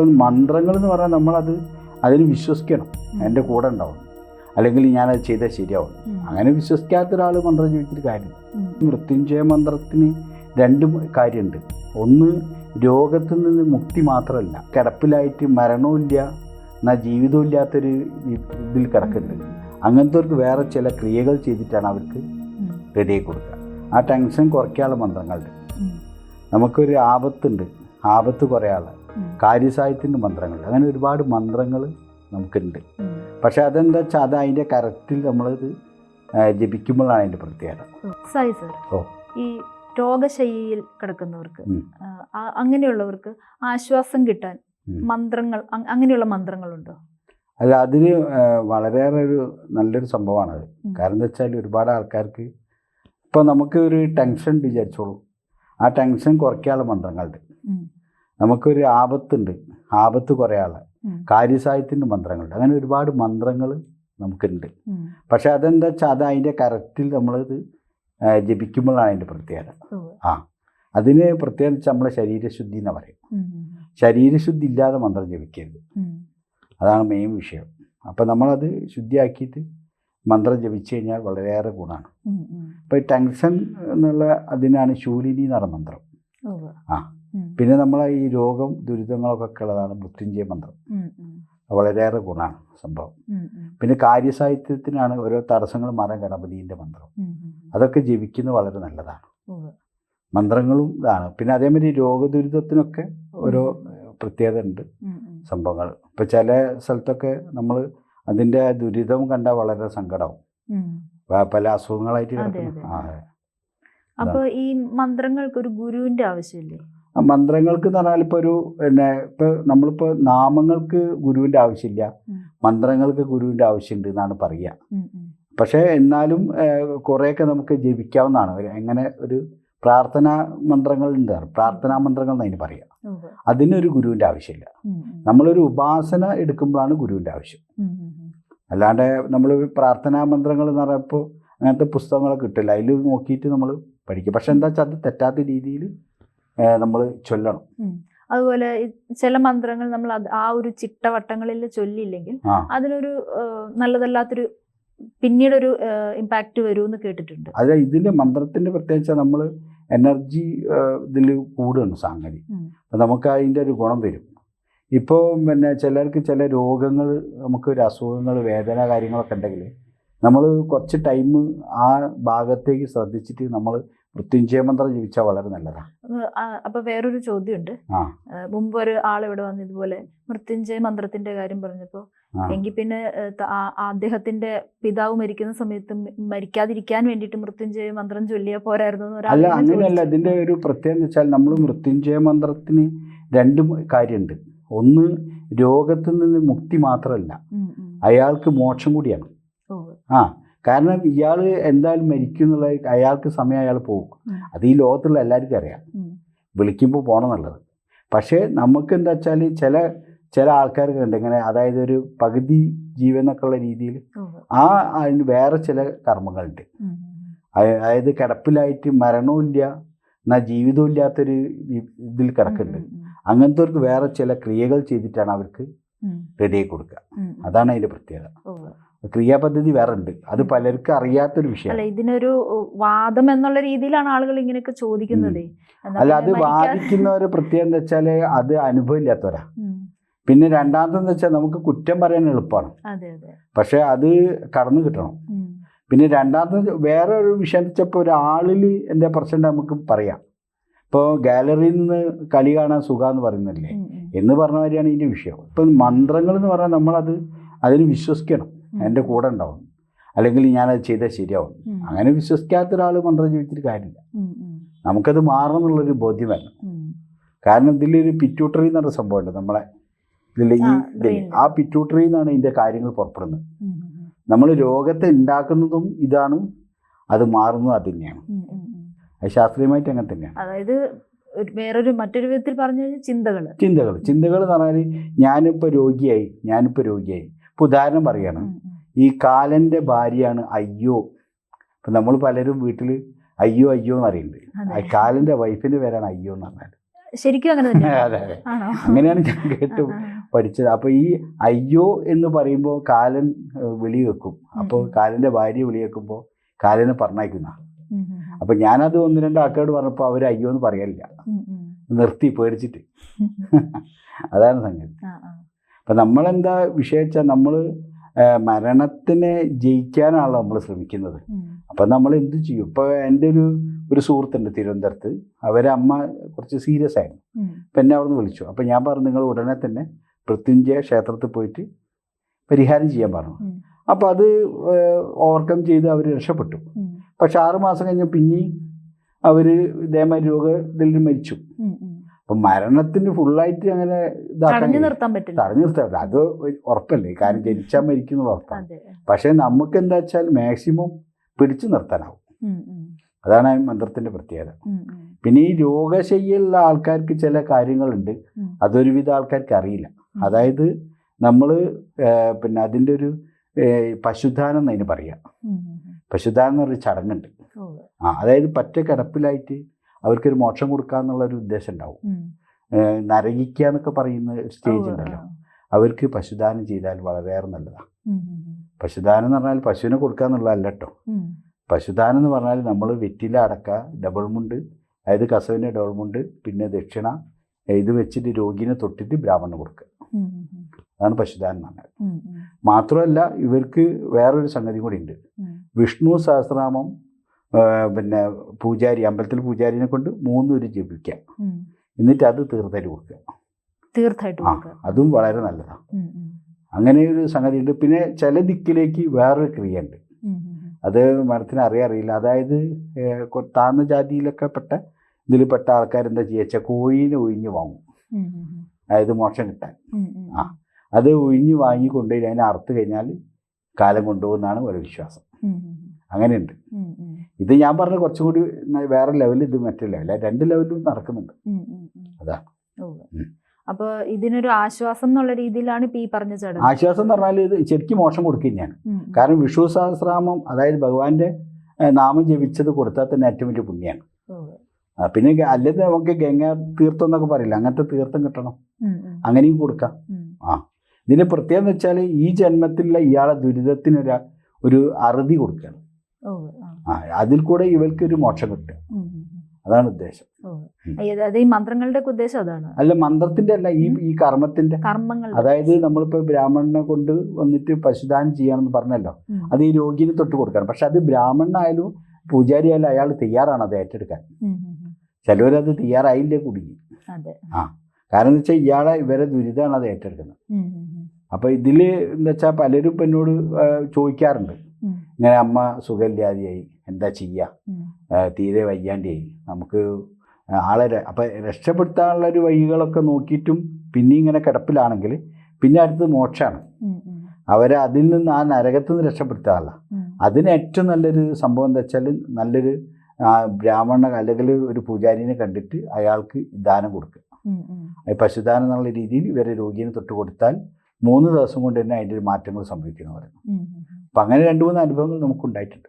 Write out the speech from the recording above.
ഇപ്പം മന്ത്രങ്ങൾ എന്ന് പറഞ്ഞാൽ നമ്മളത് അതിന് വിശ്വസിക്കണം. എന്റെ കൂടെ ഉണ്ടാവും അല്ലെങ്കിൽ ഞാനത് ചെയ്താൽ ശരിയാവും. അങ്ങനെ വിശ്വസിക്കാത്ത ഒരാൾ മന്ത്രം ജപിച്ചിട്ട് കാര്യം മൃത്യുഞ്ജയ മന്ത്രത്തിന് രണ്ട് കാര്യമുണ്ട്. ഒന്ന് രോഗത്തിൽ നിന്ന് മുക്തി മാത്രമല്ല. കിടപ്പിലായിട്ട് മരണവുമില്ല എന്നാൽ ജീവിതവും ഇല്ലാത്തൊരു ഇതിൽ കിടക്കുന്നുണ്ട്. അങ്ങനത്തെവർക്ക് വേറെ ചില ക്രിയകൾ ചെയ്തിട്ടാണ് അവർക്ക് റെഡിയായി കൊടുക്കുക. ആ ടെൻഷൻ കുറയ്ക്കാനുള്ള മന്ത്രങ്ങളുണ്ട്. നമുക്കൊരു ആപത്തുണ്ട്. ആപത്ത് കുറയാനുള്ള. കാര്യസാഹിത്യത്തിന്റെ മന്ത്രങ്ങൾ അങ്ങനെ ഒരുപാട് മന്ത്രങ്ങൾ നമുക്കുണ്ട്. പക്ഷെ അതെന്താ വെച്ചാൽ അത് അതിന്റെ കറക്റ്റിൽ നമ്മളത് ജപിക്കുമ്പോഴാണ് അതിന്റെ പ്രത്യേകത. സായി സർ ഓ. ഈ രോഗശയ്യയിൽ കിടക്കുന്നവർക്ക് അങ്ങനെയുള്ളവർക്ക് ആശ്വാസം കിട്ടാൻ. മന്ത്രങ്ങൾ അങ്- അങ്ങനെയുള്ള മന്ത്രങ്ങളുണ്ടോ? അല്ല അതിന് വളരെയേറെ ഒരു നല്ലൊരു സംഭവമാണത് അത്. കാരണം എന്താ വെച്ചാൽ ഒരുപാട് ആൾക്കാർക്ക് ഇപ്പം നമുക്ക് ഒരു ടെൻഷൻ വിചാരിച്ചോളൂ. ആ ടെൻഷൻ കുറയ്ക്കാനുള്ള മന്ത്രങ്ങളുണ്ട്. നമുക്കൊരു ആപത്തുണ്ട്. ആപത്ത് കുറേ ആളെ. കാര്യസാഹിത്യത്തിന്റെ മന്ത്രങ്ങളുണ്ട്. അങ്ങനെ ഒരുപാട് മന്ത്രങ്ങൾ നമുക്കുണ്ട്. പക്ഷെ അതെന്താ വെച്ചാൽ അത് അതിന്റെ കറക്റ്റിൽ നമ്മളത് ജപിക്കുമ്പോഴാണ് അതിന്റെ പ്രത്യേകത. ആ. അതിന് പ്രത്യേകിച്ച് നമ്മളെ ശരീരശുദ്ധി എന്ന് പറയും. ശരീരശുദ്ധി ഇല്ലാതെ മന്ത്രം ജപിക്കരുത്. അതാണ് മെയിൻ വിഷയം. അപ്പം നമ്മളത് ശുദ്ധിയാക്കിയിട്ട് മന്ത്രം ജപിച്ചു കഴിഞ്ഞാൽ വളരെയേറെ ഗുണമാണ് അപ്പം. ടെൻഷൻ എന്നുള്ള അതിനാണ് ശൂലിനി എന്ന് പറഞ്ഞ മന്ത്രം. ആ. പിന്നെ നമ്മളെ ഈ രോഗം ദുരിതങ്ങളൊക്കെ ഉള്ളതാണ് മൃത്യുഞ്ജയ മന്ത്രം. വളരെയേറെ ഗുണമാണ് സംഭവം. പിന്നെ കാര്യസാഹിത്യത്തിനാണ് ഓരോ തടസ്സങ്ങൾ മാറാൻ ഗണപതിന്റെ മന്ത്രം. അതൊക്കെ ജപിക്കുന്നത് വളരെ നല്ലതാണ്. മന്ത്രങ്ങളും ഇതാണ്. പിന്നെ അതേമാതിരി രോഗദുരിതത്തിനൊക്കെ ഓരോ പ്രത്യേകത ഉണ്ട്. സംഭവങ്ങൾ. ഇപ്പം ചില സ്ഥലത്തൊക്കെ നമ്മൾ അതിന്റെ ദുരിതം കണ്ടാൽ വളരെ സങ്കടമാവും. ഉം. പല അസുഖങ്ങളായിട്ട് അപ്പോൾ കിടക്കുന്നു ഈ മന്ത്രങ്ങൾക്ക് ഒരു ഗുരുവിന്റെ ആവശ്യമില്ലേ? മന്ത്രങ്ങൾക്ക് എന്ന് പറഞ്ഞാൽ ഇപ്പോൾ ഒരു പിന്നെ ഇപ്പോൾ നമ്മളിപ്പോൾ നാമങ്ങൾക്ക് ഗുരുവിന്റെ ആവശ്യമില്ല. മന്ത്രങ്ങൾക്ക് ഗുരുവിന്റെ ആവശ്യമുണ്ട് എന്നാണ് പറയുക. പക്ഷെ എന്നാലും കുറേയൊക്കെ നമുക്ക് ജപിക്കാവുന്നതാണ്. എങ്ങനെ ഒരു പ്രാർത്ഥനാ മന്ത്രങ്ങളുണ്ട് പ്രാർത്ഥനാ മന്ത്രങ്ങൾ എന്ന് അതിന് പറയാം ഉവ്വ്. അതിനൊരു ഗുരുവിന്റെ ആവശ്യമില്ല. നമ്മളൊരു ഉപാസന എടുക്കുമ്പോഴാണ് ഗുരുവിന്റെ ആവശ്യം. അല്ലാണ്ട് നമ്മൾ പ്രാർത്ഥനാ മന്ത്രങ്ങൾ എന്ന് പറയുമ്പോൾ അങ്ങനത്തെ പുസ്തകങ്ങളൊക്കെ കിട്ടില്ല. അതിൽ നോക്കിയിട്ട് നമ്മൾ പഠിക്കും. പക്ഷെ എന്താ വെച്ചാൽ അത് തെറ്റാത്ത രീതിയിൽ നമ്മൾ ചൊല്ലണം. അതുപോലെ ചില മന്ത്രങ്ങൾ നമ്മൾ ആ ഒരു ചിട്ടവട്ടങ്ങളിൽ ചൊല്ലില്ലെങ്കിൽ അതിനൊരു നല്ലതല്ലാത്തൊരു പിന്നീട് ഒരു ഇമ്പാക്റ്റ് വരുമെന്ന് കേട്ടിട്ടുണ്ട്. അതെ ഇതിന്റെ മന്ത്രത്തിന്റെ പ്രത്യേകിച്ച് നമ്മൾ എനർജി ഇതിൽ കൂടുകയാണ് സംഗതി. അപ്പം നമുക്ക് അതിന്റെ ഒരു ഗുണം വരും. ഇപ്പോൾ പിന്നെ ചിലർക്ക് ചില രോഗങ്ങൾ നമുക്ക് ഒരു അസുഖങ്ങൾ വേദന കാര്യങ്ങളൊക്കെ ഉണ്ടെങ്കിൽ നമ്മൾ കുറച്ച് ടൈം ആ ഭാഗത്തേക്ക് ശ്രദ്ധിച്ചിട്ട് നമ്മൾ മൃത്യുഞ്ജയ മന്ത്രം ജീവിച്ചാൽ വളരെ നല്ലതാണ് അപ്പൊ, വേറൊരു ചോദ്യമുണ്ട്. മുമ്പ് ഒരു ആൾ ഇവിടെ വന്ന് ഇതുപോലെ മൃത്യുഞ്ജയ മന്ത്രത്തിന്റെ കാര്യം പറഞ്ഞപ്പോ. എങ്കിൽ പിന്നെ അദ്ദേഹത്തിന്റെ പിതാവ് മരിക്കുന്ന സമയത്ത് മരിക്കാതിരിക്കാൻ വേണ്ടിട്ട് മൃത്യുഞ്ജയ മന്ത്രം ചൊല്ലിയ പോരായിരുന്നു അല്ല അങ്ങനെയല്ല. ഇതിന്റെ ഒരു പ്രത്യേകത വെച്ചാൽ നമ്മൾ മൃത്യുഞ്ജയ മന്ത്രത്തിന് രണ്ട് കാര്യമുണ്ട്. ഒന്ന് രോഗത്തിൽ നിന്ന് മുക്തി മാത്രമല്ല. അയാൾക്ക് മോക്ഷം കൂടിയാണ്. ആ. കാരണം ഇയാൾ എന്തായാലും മരിക്കും എന്നുള്ള അയാൾക്ക് സമയം അയാൾ പോകും. അത് ഈ ലോകത്തുള്ള എല്ലാവർക്കും അറിയാം. വിളിക്കുമ്പോൾ പോകണം എന്നുള്ളത്. പക്ഷേ നമുക്ക് എന്താ വെച്ചാൽ ചില ചില ആൾക്കാർക്ക് ഉണ്ട്. ഇങ്ങനെ അതായത് ഒരു പകുതി ജീവൻ എന്നൊക്കെ ഉള്ള രീതിയിൽ ആ അതിന് വേറെ ചില കർമ്മങ്ങളുണ്ട്. അതായത് കിടപ്പിലായിട്ട് മരണവും ഇല്ല എന്നാൽ ജീവിതവും ഇല്ലാത്തൊരു ഇതിൽ കിടക്കുന്നുണ്ട്. അങ്ങനത്തെവർക്ക് വേറെ ചില ക്രിയകൾ ചെയ്തിട്ടാണ് അവർക്ക് റെഡിയായി കൊടുക്കുക. അതാണ് അതിന്റെ പ്രത്യേകത. ക്രിയാപദ്ധതി വേറെ ഉണ്ട്. അത് പലർക്കും അറിയാത്തൊരു വിഷയം. വിഷയമാണ് ഇതിനൊരു വാദം എന്നുള്ള രീതിയിലാണ് ആളുകൾ ഇങ്ങനെയൊക്കെ ചോദിക്കുന്നത്. അല്ല അത് വാദിക്കുന്നവര് പ്രത്യേകം എന്താ വെച്ചാൽ അത് അനുഭവമില്ലാത്തവരാ. പിന്നെ രണ്ടാമതെന്ന് വെച്ചാൽ നമുക്ക് കുറ്റം പറയാൻ എളുപ്പമാണ്. പക്ഷെ അത് കടന്നു കിട്ടണം. പിന്നെ രണ്ടാമത്തെ വേറെ ഒരു വിഷയം വെച്ചപ്പോൾ ഒരാളിൽ എന്താ പ്രശ്നം നമുക്ക് പറയാം. ഇപ്പോൾ ഗാലറിയിൽ നിന്ന് കളി കാണാൻ സുഖമെന്ന് പറയുന്നില്ലേ. എന്ന് പറഞ്ഞ മാതിരിയാണ് ഇതിന്റെ വിഷയം. ഇപ്പം മന്ത്രങ്ങൾ എന്ന് പറഞ്ഞാൽ നമ്മളത് അതിന് വിശ്വസിക്കണം. എന്റെ കൂടെ ഉണ്ടാവും. അല്ലെങ്കിൽ ഞാനത് ചെയ്താൽ ശരിയാവും. അങ്ങനെ വിശ്വസിക്കാത്ത ഒരാൾ മന്ത്രം ജീവിച്ചിട്ട് കാര്യമില്ല നമുക്കത് മാറണം എന്നുള്ളൊരു ബോധ്യം വരണം. കാരണം ഇതിലൊരു പിറ്റ്യൂട്ടറി എന്ന് പറഞ്ഞ സംഭവമുണ്ട്. നമ്മളെ ഇതിൽ ഈ ആ, പിറ്റ്യൂട്ടറി എന്നാണ് ഇതിന്റെ കാര്യങ്ങൾ പുറപ്പെടുന്നത്. നമ്മൾ രോഗത്തെ ഉണ്ടാക്കുന്നതും ഇതാണ് അത് മാറുന്നതും അത് തന്നെയാണ്. അത് ശാസ്ത്രീയമായിട്ട് അങ്ങനെ തന്നെയാണ്. അതായത് വേറൊരു മറ്റൊരു വിധത്തിൽ പറഞ്ഞു കഴിഞ്ഞാൽ ചിന്തകൾ ചിന്തകൾ ചിന്തകൾ എന്ന് പറഞ്ഞാൽ ഞാനിപ്പോൾ രോഗിയായി ഞാനിപ്പോൾ രോഗിയായി. ഇപ്പോൾ ഉദാഹരണം പറയാണ്. ഈ കാലന്റെ ഭാര്യയാണ് അയ്യോ. ഇപ്പം നമ്മൾ പലരും വീട്ടിൽ അയ്യോ അയ്യോ എന്ന് അറിയുന്നുണ്ട് കാലന്റെ വൈഫിന്റെ പേരാണ് അയ്യോ എന്ന് പറഞ്ഞാൽ ശരിക്കും അങ്ങനെ തന്നെ. അതെ അതെ. അങ്ങനെയാണ് ഞാൻ കേട്ടു. പഠിച്ചത്. അപ്പൊ ഈ അയ്യോ എന്ന് പറയുമ്പോൾ കാലൻ വിളി വെക്കും അപ്പോൾ കാലന്റെ കാലന്റെ ഭാര്യ വിളി വെക്കുമ്പോൾ കാലനെ പറഞ്ഞയക്കുന്ന അപ്പൊ ഞാനത് ഒന്ന് രണ്ട് ആൾക്കാരോട് പറഞ്ഞപ്പോൾ അവർ അയ്യോ എന്ന് പറയലില്ല. ഉം. നിർത്തി പേടിച്ചിട്ട്. അതാണ് സംഗതി. അപ്പം നമ്മളെന്താ വിഷയിച്ചാൽ നമ്മൾ മരണത്തിനെ ജയിക്കാനാണ് നമ്മൾ ശ്രമിക്കുന്നത്. അപ്പം നമ്മൾ എന്ത് ചെയ്യും? ഇപ്പോൾ എന്റെ ഒരു ഒരു സുഹൃത്തുണ്ട് തിരുവനന്തപുരത്ത്. അവരെ അമ്മ കുറച്ച് സീരിയസ് ആയിരുന്നു. അപ്പം എന്നെ അവിടെ നിന്ന് വിളിച്ചു. അപ്പം ഞാൻ പറഞ്ഞു നിങ്ങൾ ഉടനെ തന്നെ മൃത്യുഞ്ജയ ക്ഷേത്രത്തിൽ പോയിട്ട് പരിഹാരം ചെയ്യാൻ പറഞ്ഞു. അപ്പോൾ അത് ഓവർകം ചെയ്ത് അവർ രക്ഷപ്പെട്ടു. പക്ഷെ ആറ് മാസം കഴിഞ്ഞ പിന്നെയും അവർ ഇതേമാതിരി രോഗത്തിൽ മരിച്ചു. അപ്പം മരണത്തിന് ഫുള്ളായിട്ട് അങ്ങനെ തടഞ്ഞു. നിർത്താൻ പറ്റില്ല. തടഞ്ഞു നിർത്താൻ അത് ഒരു ഉറപ്പല്ലേ? കാരണം ജനിച്ചാൽ മരിക്കുന്ന ഉറപ്പാണ്. അതെ. പക്ഷേ നമുക്ക് എന്താ വെച്ചാൽ മാക്സിമം പിടിച്ചു നിർത്താനാവും. അതാണ് ഈ മന്ത്രത്തിന്റെ പ്രത്യേകത. പിന്നെ ഈ രോഗശയ്യയുള്ള ആൾക്കാർക്ക് ചില കാര്യങ്ങളുണ്ട്. അതൊരുവിധ ആൾക്കാർക്ക് അറിയില്ല. അതായത് നമ്മൾ പിന്നെ അതിന്റെ ഒരു പശുധാനം എന്നതിന് പറയാം. പശുധാനം പറഞ്ഞ ചടങ്ങുണ്ട്. ആ അതായത് പറ്റ കിടപ്പിലായിട്ട് അവർക്കൊരു മോക്ഷം കൊടുക്കുക എന്നുള്ളൊരു ഉദ്ദേശം ഉണ്ടാവും. നരകിക്കുക എന്നൊക്കെ പറയുന്ന ഒരു സ്റ്റേജ് ഉണ്ടല്ലോ. അവർക്ക് പശുദാനം ചെയ്താൽ വളരെയേറെ നല്ലതാണ്. പശുദാനം എന്ന് പറഞ്ഞാൽ പശുവിനെ കൊടുക്കുക എന്നുള്ളതല്ല കേട്ടോ. പശുദാനം എന്ന് പറഞ്ഞാൽ നമ്മൾ വെറ്റില അടക്ക ഡബിൾ മുണ്ട് അതായത് കസവിന്റെ ഡബിൾ മുണ്ട് പിന്നെ ദക്ഷിണ ഇത് വെച്ചിട്ട് രോഗിനെ തൊട്ടിട്ട് ബ്രാഹ്മണന് കൊടുക്കുക. അതാണ് പശുദാനം എന്ന് പറഞ്ഞാൽ മാത്രമല്ല ഇവർക്ക് വേറൊരു സംഗതി കൂടി ഉണ്ട്. വിഷ്ണു സഹസ്രനാമം പിന്നെ പൂജാരി അമ്പലത്തിൽ പൂജാരിനെ കൊണ്ട് മൂന്നൂര് ജപിക്കാം. എന്നിട്ട് അത് തീർത്ഥായിട്ട് കൊടുക്കുക. തീർച്ചയായിട്ടും അതും വളരെ നല്ലതാണ്. അങ്ങനെ ഒരു സംഗതി ഉണ്ട് പിന്നെ ചില ദിക്കിലേക്ക് വേറൊരു ക്രിയ ഉണ്ട്. അത് മഠത്തിന് അറിയാൻ അറിയില്ല. അതായത് താന്ന ജാതിയിലൊക്കെ പെട്ട ജാതിയിലൊക്കെ പെട്ട ആൾക്കാർ എന്താ ചെയ്യുക കോഴിനെ ഒഴിഞ്ഞ് വാങ്ങും. അതായത് മോക്ഷം കിട്ടാൻ. ആ. അത് ഒഴിഞ്ഞ് വാങ്ങി കൊണ്ടുപോയി അതിനെ അറുത്ത് കഴിഞ്ഞാൽ കാലം കൊണ്ടുപോകുന്നതാണ് ഒരു വിശ്വാസം. അങ്ങനെയുണ്ട്. ഇത് ഞാൻ പറഞ്ഞ കുറച്ചും കൂടി വേറെ ലെവലിൽ ഇത് മറ്റേ ലെവൽ രണ്ട് ലെവലിലും നടക്കുന്നുണ്ട്. അതാ. അപ്പോൾ അപ്പൊ ഇതിനൊരു ആശ്വാസം എന്നുള്ള രീതിയിലാണ് ഇപ്പൊ ഈ പറഞ്ഞ ചടങ്ങ്? ആശ്വാസം എന്ന് പറഞ്ഞാൽ ഇത് ശരിക്കും മോശം കൊടുക്കുകയാണ്. കാരണം വിഷു സഹസ്രാമം അതായത് ഭഗവാന്റെ നാമം ജപിച്ചത് കൊടുത്താൽ തന്നെ ഏറ്റവും വലിയ പുണ്യമാണ് പിന്നെ അല്ലെങ്കിൽ നമുക്ക് ഗംഗ തീർത്ഥം എന്നൊക്കെ പറയില്ല അങ്ങനത്തെ തീർത്ഥം കിട്ടണം. അങ്ങനെയും കൊടുക്കാം. ആ. ഇതിന്റെ പ്രത്യേകത എന്ന് വെച്ചാൽ ഈ ജന്മത്തിലുള്ള ഇയാളെ ദുരിതത്തിനൊരു ഒരു അറുതി കൊടുക്കുകയാണ്. ആ. അതിൽ കൂടെ ഇവർക്ക് ഒരു മോക്ഷം കിട്ടുക. അതാണ് ഉദ്ദേശം. ഈ മന്ത്രങ്ങളുടെ ഉദ്ദേശം അതാണ് അല്ല മന്ത്രത്തിന്റെ അല്ല ഈ ഈ കർമ്മത്തിന്റെ കർമ്മങ്ങൾ അതായത് നമ്മളിപ്പോ ബ്രാഹ്മണനെ കൊണ്ട് വന്നിട്ട് പശുദാനം ചെയ്യാമെന്ന് പറഞ്ഞല്ലോ. അത് ഈ രോഗിനെ തൊട്ട് കൊടുക്കണം പക്ഷെ അത് ബ്രാഹ്മണനായാലും പൂജാരി ആയാലും അയാൾ തയ്യാറാണ് അത് ഏറ്റെടുക്കാൻ. ചിലവരത് തയ്യാറായില്ലേ കുടുങ്ങി ആ കാരണം എന്ന് വെച്ചാൽ ഇയാളെ ഇവരെ ദുരിതമാണ് അത് ഏറ്റെടുക്കുന്നത്. അപ്പോൾ ഇതിൽ എന്താ വെച്ചാൽ പലരും ഇപ്പം എന്നോട് ചോദിക്കാറുണ്ട്. ഇങ്ങനെ അമ്മ സുഖമില്ലാതെയായി എന്താ ചെയ്യുക തീരെ വയ്യാണ്ടിയായി നമുക്ക് ആളെ അപ്പം രക്ഷപ്പെടുത്താനുള്ള ഒരു വഴികളൊക്കെ നോക്കിയിട്ടും പിന്നെ ഇങ്ങനെ കിടപ്പിലാണെങ്കിൽ പിന്നെ അടുത്തത് മോക്ഷമാണ് അവരെ അതിൽ നിന്ന് ആ നരകത്തിൽ നിന്ന് രക്ഷപ്പെടുത്താനുള്ള. അതിന് ഏറ്റവും നല്ലൊരു സംഭവം എന്താ വെച്ചാൽ നല്ലൊരു ബ്രാഹ്മണ അല്ലെങ്കിൽ ഒരു പൂജാരിനെ കണ്ടിട്ട് അയാൾക്ക് ദാനം കൊടുക്കുക. പശുദാനം എന്നുള്ള രീതിയിൽ ഇവരെ രോഗിയെ തൊട്ട് കൊടുത്താൽ മൂന്ന് ദിവസം കൊണ്ട് തന്നെ അതിന്റെ ഒരു മാറ്റങ്ങൾ സംഭവിക്കുന്നു പറയുന്നു. അപ്പം അങ്ങനെ രണ്ട് മൂന്ന് അനുഭവങ്ങൾ നമുക്കുണ്ടായിട്ടുണ്ട്.